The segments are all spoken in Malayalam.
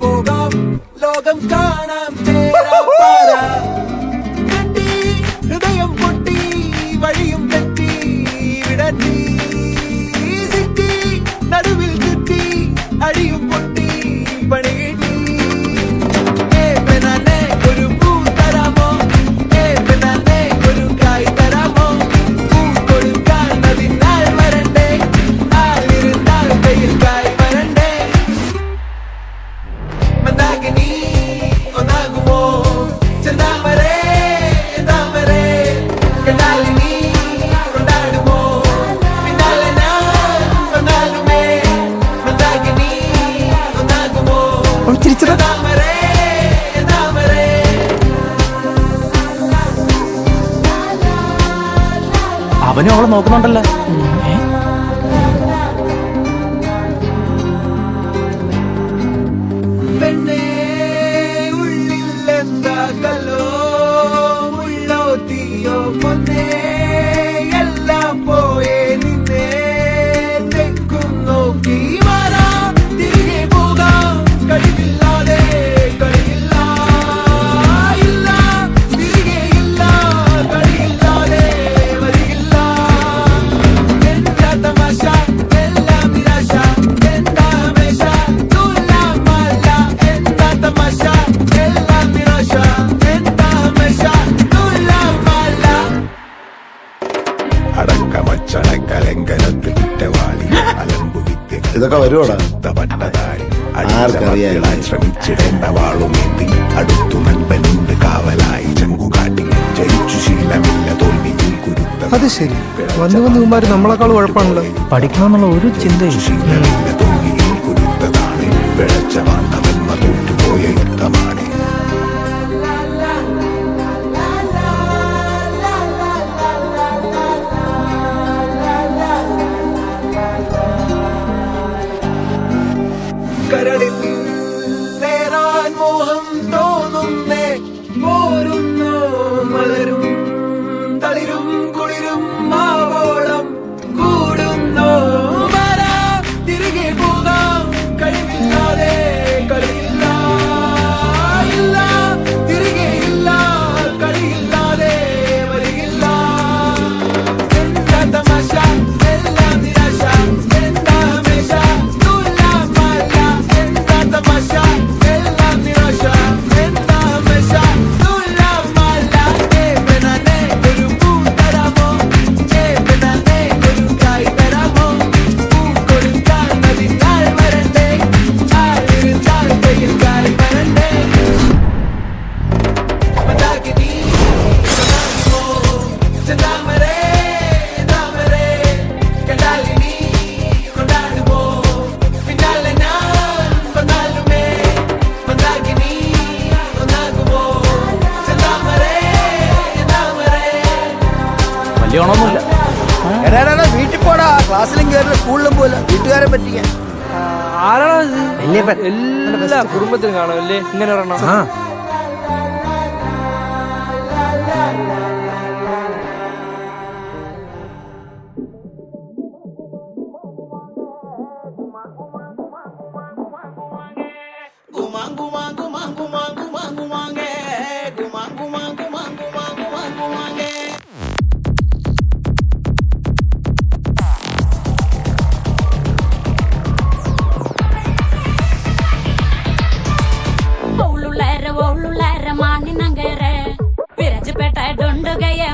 പോകാം? ലോകം കാണാം നോക്കുന്നുണ്ടല്ലോ. ഇതൊക്കെ വരുവോടാ. കാവലായി ജയിച്ചു അത് ശരി. വന്നു വന്ന് നമ്മളെക്കാൾ ഉഴപ്പാണല്ലോ. പഠിക്കണമെന്നുള്ള ഒരു ചിന്തയും ശീലമില്ല കുരുത്തതാണ്. വിളച്ച തോറ്റുപോയ യുദ്ധമാണ്. വീട്ടുകാരുടെ സ്കൂളിലും പോയില്ല വീട്ടുകാരെ പറ്റിക്കാൻ ആരാണത് വല്യപ്പൻ. എല്ലാ കുടുംബത്തിലും കാണും അല്ലേ ഇങ്ങനെ ഒരെണ്ണം ആ Gumangu, mangu, mangu, mangu. que Yeah.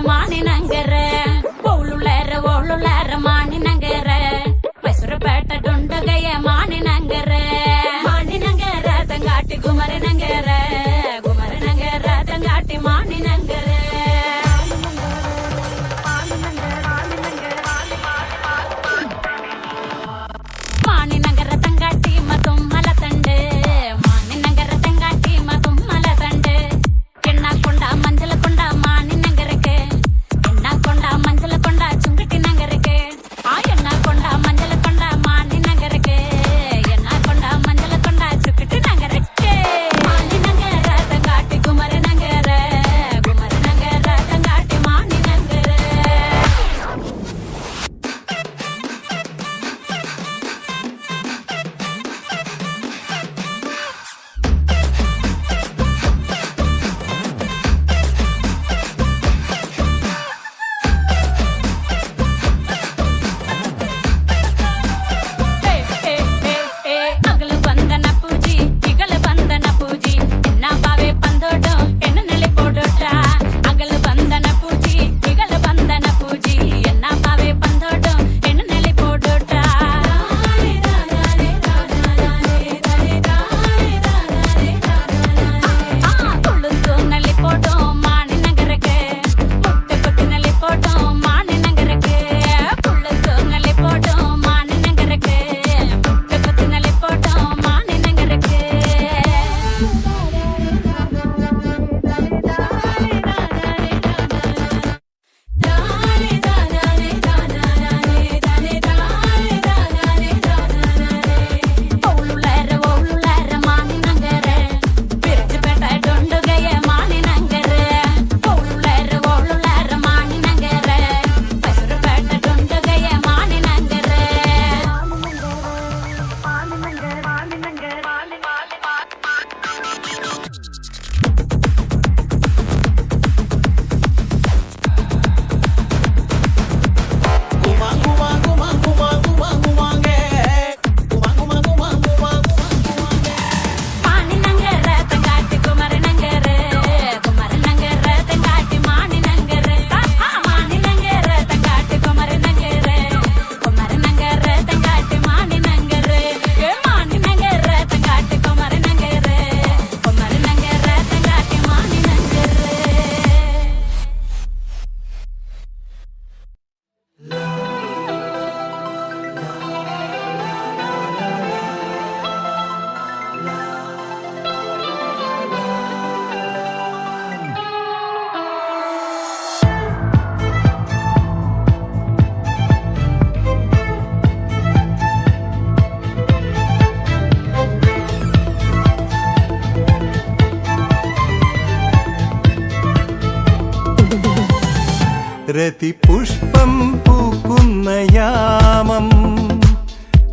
Rathipushpam പൂക്കുന്ന യാമം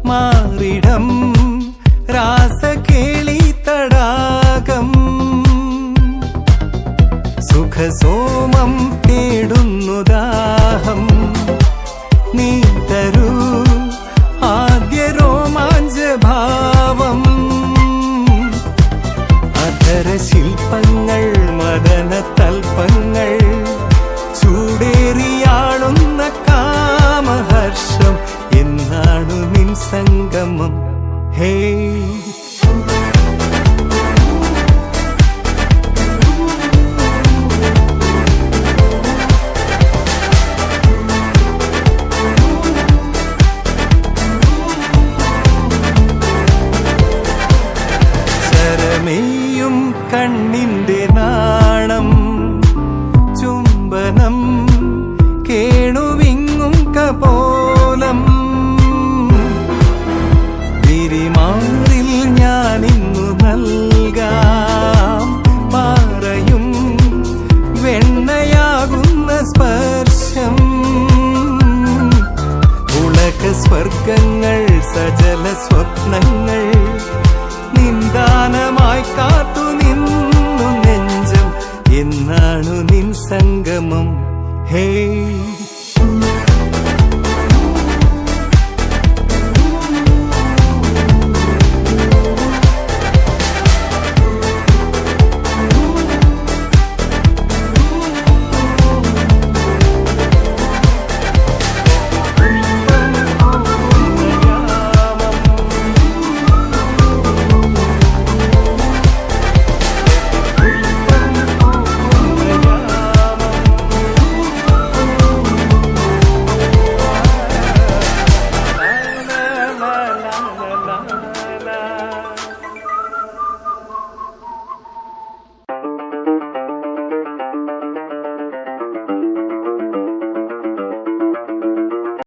മാറിടം രാസകേളി തടാകം. സുഖസോമം തേടുന്നു ദാഹം. നീ തരൂ ആദ്യ രോമാഞ്ച ഭാവം അധര ശില്പങ്ങൾ നിന്ദാനമായി കാത്തു നിന്നു നെഞ്ചം എന്നാണു നിൻ സംഗമം ഹേ